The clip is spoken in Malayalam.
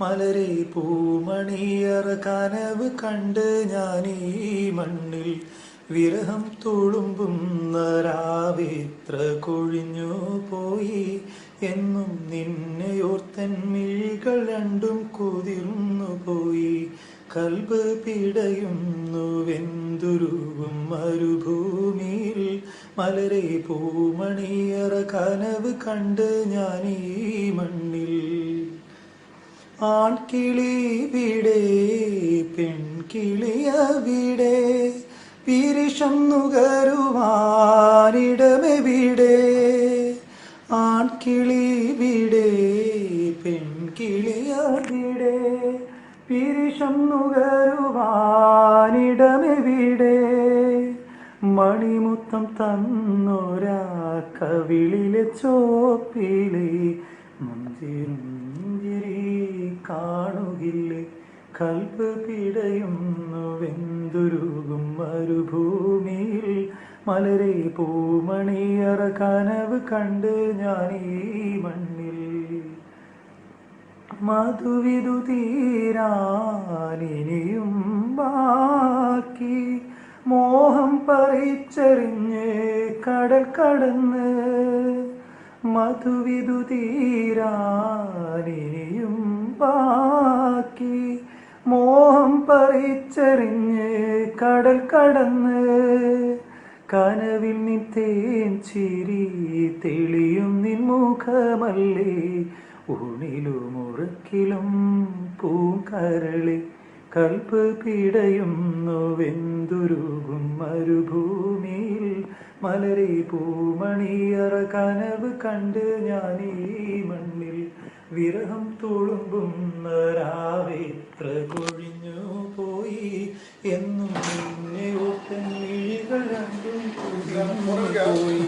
മലരെ പൂമണിയറ കനവ് കണ്ട് ഞാൻ ഈ മണ്ണിൽ വിരഹം തുളുമ്പുന്ന രാവിത്ര കൊഴിഞ്ഞു പോയി. എന്നും നിന്നെയോർത്തൻ മിഴികൾ രണ്ടും കുതിർന്നു പോയി. കൽബ് പിടയുന്നു വെന്തുരുവും മരുഭൂമിയിൽ. മലരെ പൂമണിയറ കനവ് കണ്ട് ഞാൻ ഈ മണ്ണിൽ ആൺകിളി വിടെ പെൺകിളിയവിടെ പിരിഷം നുകരുവാനിടമെവിടെ ആൺകിളി വിടെ പെൺകിളിയവിടെ പിരിഷം നുകരുവാനിടമെവിടെ മണിമുത്തം തന്നൊരാ കവിളിലെ ചോപ്പിലെ മുഞ്ചിരി കാണുകില്ലേ? കൽപ്പ് പിടയുന്നു വെന്തുരുകും മരുഭൂമിയിൽ. മലരെ പൂമണിയറ കനവ് കണ്ട് ഞാൻ ഈ മണ്ണിൽ. മധുവിതു തീരാനിനിയും ബാക്കി. മോഹം പറിച്ചെറിഞ്ഞ് കടൽ കടന്ന്. മധുവിതു തീരാനിനിയും ബാക്കി മോഹം പറിച്ചെറിഞ്ഞ് കടൽ കടന്ന്. കനവിൽ നിൻ തേൻ ചിരി തെളിയും നിൻ മുഖമല്ലേ. ഊണിലും ഉറക്കിലും പൂങ്കരളി കൽപ്പ് പിടയുന്നു വെന്തുരുകും മരുഭൂമിയിൽ. മലരെ പൂമണിയറ കനവ് കണ്ട് ഞാനീ വിരഹം തുളുമ്പുന്ന രാവിത്ര കൊഴിഞ്ഞു പോയി എന്നും നിന്നെ ഒത്തൻ മിഴികൾ പോയി.